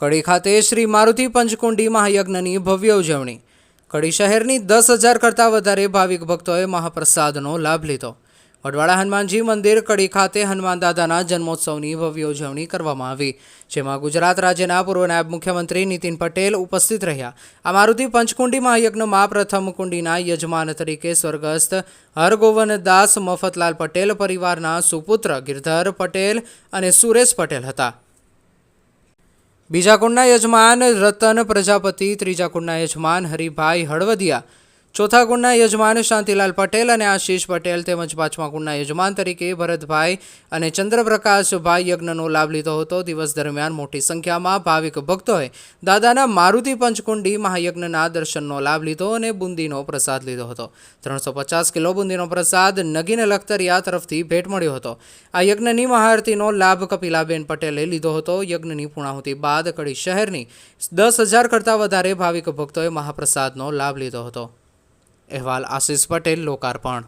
કડી ખાતે શ્રી મારુતિ પંચકુંડી મહાયજ્ઞની ભવ્ય ઉજવણી. કડી શહેરની દસ હજાર કરતાં વધારે ભાવિક ભક્તોએ મહાપ્રસાદનો લાભ લીધો. વડવાડા હનુમાનજી મંદિર કડી ખાતે હનુમાન દાદાના જન્મોત્સવની ભવ્ય ઉજવણી કરવામાં આવી, જેમાં ગુજરાત રાજ્યના પૂર્વ નાયબ મુખ્યમંત્રી નીતિન પટેલ ઉપસ્થિત રહ્યા. આ મારુતિ પંચકુંડી મહાયજ્ઞમાં પ્રથમ કુંડીના યજમાન તરીકે સ્વર્ગસ્થ હરગોવનદાસ મફતલાલ પટેલ, પરિવારના સુપુત્ર ગિરધર પટેલ અને સુરેશ પટેલ હતા. બીજા કુંડના યજમાન રતન પ્રજાપતિ ત્રીજા કુંડના યજમાન હરિભાઈ હળવદિયા ચોથા ગુણના યજમાન શાંતિલાલ પટેલ અને આશીષ પટેલ તેમજ પાંચમા ગુણના યજમાન તરીકે ભરતભાઈ અને ચંદ્રપ્રકાશભાઈ યજ્ઞનો લાભ લીધો હતો. દિવસ દરમિયાન મોટી સંખ્યામાં ભાવિક ભક્તોએ દાદાના મારુતિ પંચકુંડી મહાયજ્ઞના દર્શનનો લાભ લીધો અને બુંદીનો પ્રસાદ લીધો હતો. ત્રણસો પચાસ કિલો બુંદીનો પ્રસાદ નગીન લખતરિયા તરફથી ભેટ મળ્યો હતો. આ યજ્ઞની મહાઆરતીનો લાભ કપિલાબેન પટેલે લીધો હતો. યજ્ઞની પૂર્ણાહુતિ બાદ કડી શહેરની દસ હજાર કરતાં વધારે ભાવિક ભક્તોએ મહાપ્રસાદનો લાભ લીધો હતો. અહેવાલ આશિષ પટેલ લોકાર્પણ